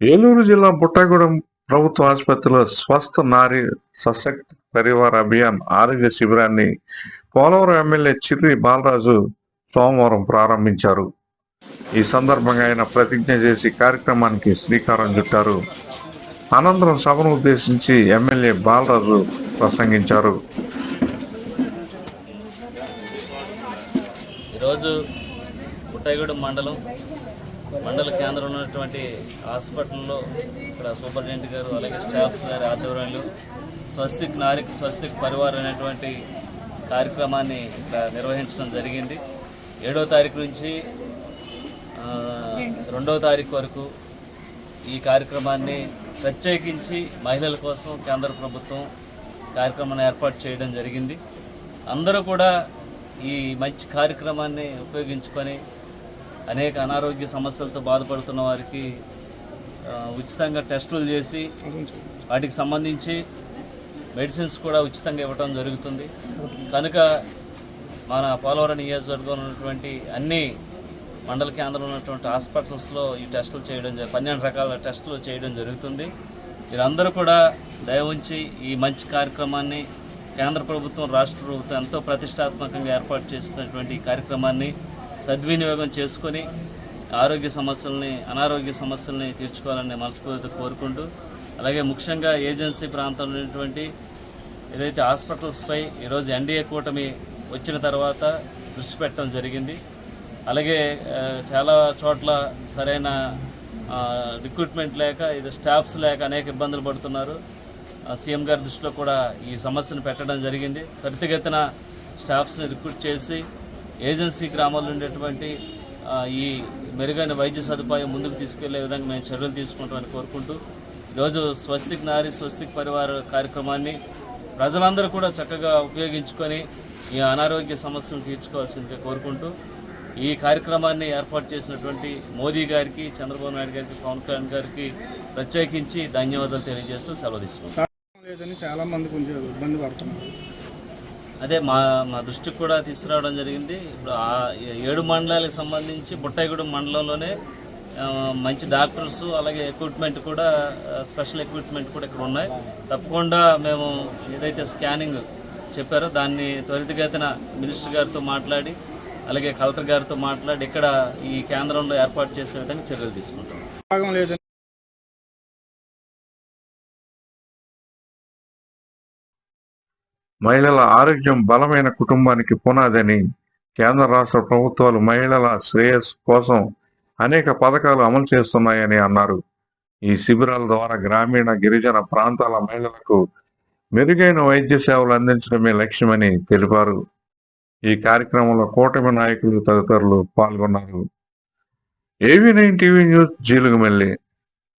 ఏలూరు జిల్లా బుట్టాగూడెం ప్రభుత్వ ఆసుపత్రిలో స్వస్థ నారి సశక్తి పరివార్ అభియాన్ ఆరోగ్య శిబిరాన్ని పోలవరం ఎమ్మెల్యే చిర్రి బాలరాజు సోమవారం ప్రారంభించారు. ఈ సందర్భంగా ఆయన ప్రతిజ్ఞ చేసి కార్యక్రమానికి శ్రీకారం చుట్టారు. అనంతరం సభను ఉద్దేశించి ఎమ్మెల్యే బాలరాజు ప్రసంగించారు. ఈరోజు పుట్టగూడెం మండలం మండల కేంద్రం ఉన్నటువంటి హాస్పిటల్లో ఇక్కడ సూపరింటెండెంట్ గారు అలాగే స్టాఫ్స్ గారి ఆధ్వర్యంలో స్వస్తిక్ నారిక్ స్వస్తిక్ పరివార్ అనేటువంటి కార్యక్రమాన్ని ఇక్కడ నిర్వహించడం జరిగింది. ఏడో తారీఖు నుంచి రెండవ తారీఖు వరకు ఈ కార్యక్రమాన్ని ప్రత్యేకించి మహిళల కోసం కేంద్ర ప్రభుత్వం కార్యక్రమాన్ని ఏర్పాటు చేయడం జరిగింది. అందరూ కూడా ఈ మంచి కార్యక్రమాన్ని ఉపయోగించుకొని అనేక అనారోగ్య సమస్యలతో బాధపడుతున్న వారికి ఉచితంగా టెస్టులు చేసి వాటికి సంబంధించి మెడిసిన్స్ కూడా ఉచితంగా ఇవ్వడం జరుగుతుంది. కనుక మన పోలవరం నియోజకవర్గంలో ఉన్నటువంటి అన్ని మండల కేంద్రంలో ఉన్నటువంటి హాస్పిటల్స్లో ఈ టెస్టులు చేయడం పన్నెండు రకాల టెస్టులు చేయడం జరుగుతుంది. మీరందరూ కూడా దయ ఉంచి ఈ మంచి కార్యక్రమాన్ని కేంద్ర ప్రభుత్వం రాష్ట్ర ప్రభుత్వం ఎంతో ప్రతిష్టాత్మకంగా ఏర్పాటు చేసినటువంటి ఈ కార్యక్రమాన్ని సద్వినియోగం చేసుకొని ఆరోగ్య సమస్యల్ని అనారోగ్య సమస్యల్ని తీర్చుకోవాలని మనస్ఫూర్తి కోరుకుంటూ అలాగే ముఖ్యంగా ఏజెన్సీ ప్రాంతంలో ఉన్నటువంటి ఏదైతే హాస్పిటల్స్పై ఈరోజు ఎన్డీఏ కూటమి వచ్చిన తర్వాత దృష్టి పెట్టడం జరిగింది. అలాగే చాలా చోట్ల సరైన రిక్రూట్మెంట్ లేక ఇది స్టాఫ్స్ లేక అనేక ఇబ్బందులు పడుతున్నారు. సీఎం గారి దృష్టిలో కూడా ఈ సమస్యను పెట్టడం జరిగింది. త్వరితగతిన స్టాఫ్స్ని రిక్రూట్ చేసి ఏజెన్సీ గ్రామాల్లో ఉండేటువంటి ఈ మెరుగైన వైద్య సదుపాయం ముందుకు తీసుకెళ్ళే విధంగా మేము చర్యలు తీసుకుంటామని కోరుకుంటూ ఈరోజు స్వస్తిక్ నారి స్వస్తిక్ పరివార కార్యక్రమాన్ని ప్రజలందరూ కూడా చక్కగా ఉపయోగించుకొని ఈ అనారోగ్య సమస్యను తీర్చుకోవాల్సిందిగా కోరుకుంటూ ఈ కార్యక్రమాన్ని ఏర్పాటు చేసినటువంటి మోదీ గారికి చంద్రబాబు నాయుడు గారికి పవన్ కళ్యాణ్ గారికి ప్రత్యేకించి ధన్యవాదాలు తెలియజేస్తూ సెలవు తీసుకుంటాం లేదని చాలా మంది కొంచెం ఇబ్బంది పడుతున్నారు. అదే మా మా దృష్టికి కూడా తీసుకురావడం జరిగింది. ఇప్పుడు ఆ ఏడు మండలాలకు సంబంధించి బుట్టాయిగూడెం మండలంలోనే మంచి డాక్టర్స్ అలాగే ఎక్విప్మెంట్ కూడా స్పెషల్ ఎక్విప్మెంట్ కూడా ఇక్కడ ఉన్నాయి. తప్పకుండా మేము ఏదైతే స్కానింగ్ చెప్పారో దాన్ని త్వరితగతిన మినిస్టర్ గారితో మాట్లాడి అలాగే కలెక్టర్ గారితో మాట్లాడి ఇక్కడ ఈ కేంద్రంలో ఏర్పాటు చేసే విధంగా చర్యలు తీసుకుంటాం. మహిళల ఆరోగ్యం బలమైన కుటుంబానికి పునాదని కేంద్ర రాష్ట్ర ప్రభుత్వాలు మహిళల శ్రేయస్సు కోసం అనేక పథకాలు అమలు చేస్తున్నాయని అన్నారు. ఈ శిబిరాల ద్వారా గ్రామీణ గిరిజన ప్రాంతాల మహిళలకు మెరుగైన వైద్య సేవలు అందించడమే లక్ష్యమని తెలిపారు. ఈ కార్యక్రమంలో కూటమి నాయకులు తదితరులు పాల్గొన్నారు. ఏవీ నైన్ టీవీ న్యూస్ జీలుగుమెల్లి